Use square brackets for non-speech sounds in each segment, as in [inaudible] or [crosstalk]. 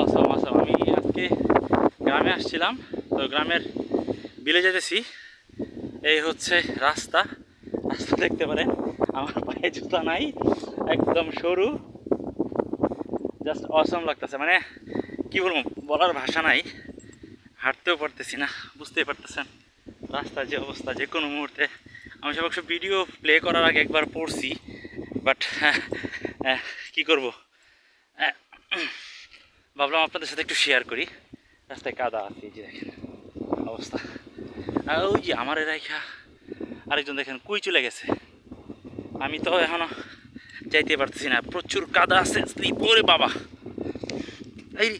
অসম অসম আমি আজকে গ্রামে আসছিলাম, তো গ্রামের বিলে যেতেছি। এই হচ্ছে রাস্তা। রাস্তা দেখতে পারেন, আমার পায়ে জুতা নাই, একদম সরু। জাস্ট অসম লাগতেছে। মানে কি বলব, বলার ভাষা নাই। হাঁটতেও পারতেছি না, বুঝতেই পারতেছেন রাস্তার যে অবস্থা। যে কোনো মুহূর্তে আমি সব ভিডিও প্লে করার আগে একবার পড়ছি বাট কি করব? [coughs] ভাবলাম আপনাদের সাথে একটু শেয়ার করি। রাস্তায় কাদা আছে, এই যে দেখেন, অবস্থা। আর ওই যে আমার রেখা আরেকজন দেখেন, কুই চলে গেছে? আমি তো এখনও যাইতে পারতেছি না, প্রচুর কাদা আছে ওরে বাবা। এই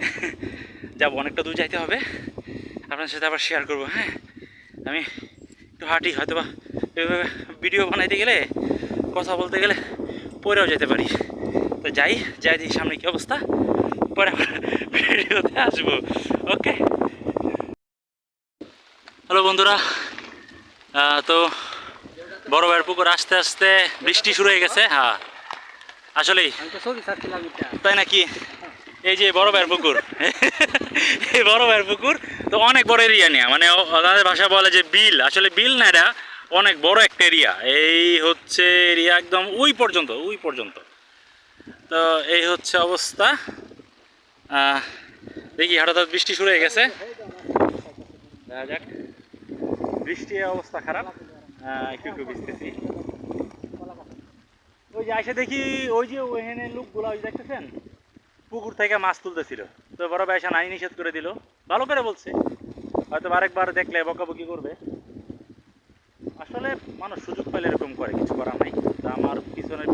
[laughs] যাব, অনেকটা দূর যাইতে হবে। আপনার সাথে আবার শেয়ার করব হ্যাঁ? আমি একটু হাঁটি হয়তো বা ভিডিও বানাইতে গেলে, কথা বলতে গেলে পরেও যেতে পারি। যাই যাই দেখি সামনে কী অবস্থা। পরে ভিডিওতে আসব। ওকে হ্যালো বন্ধুরা। তো বড় ভাইয়ের পুকুর আস্তে আস্তে বৃষ্টি শুরু হয়ে গেছে। হ্যাঁ। আসলেই। তাই নাকি? এই যে বড় ভাইয়ের পুকুর। এই বড় ভাইয়ের পুকুর তো অনেক বড় এরিয়া নিয়ে। মানে ওনাদের ভাষা বলে যে বিল। আসলে বিল না এটা অনেক বড় একটা এরিয়া এই হচ্ছে এরিয়া একদম ওই পর্যন্ত ওই পর্যন্ত। তো এই হচ্ছে অবস্থা। দেখি হঠাৎ বৃষ্টি শুরু হয়ে গেছে। বৃষ্টি অবস্থা খারাপ। একটু একটু ওই যে দেখি ওই যে ওখানে ওই দেখতেছেন? পুকুর থেকে মাছ তুলতেছিল। তো বড় ভাই নাই, নিষেধ করে দিল। ভালো করে বলছে। হয়তো আরেকবার দেখলে বকাবকি করবে। আসলে মানুষ সুযোগ পেলে এরকম করে, কিছু করার নাই। তা আমার পিছনের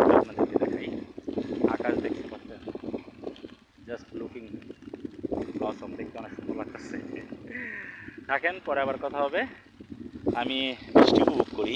অসম দেখতে অনেক সুন্দর লাগতেছে। থাকেন পরে আবার কথা হবে। আমি বৃষ্টি উপভোগ করি।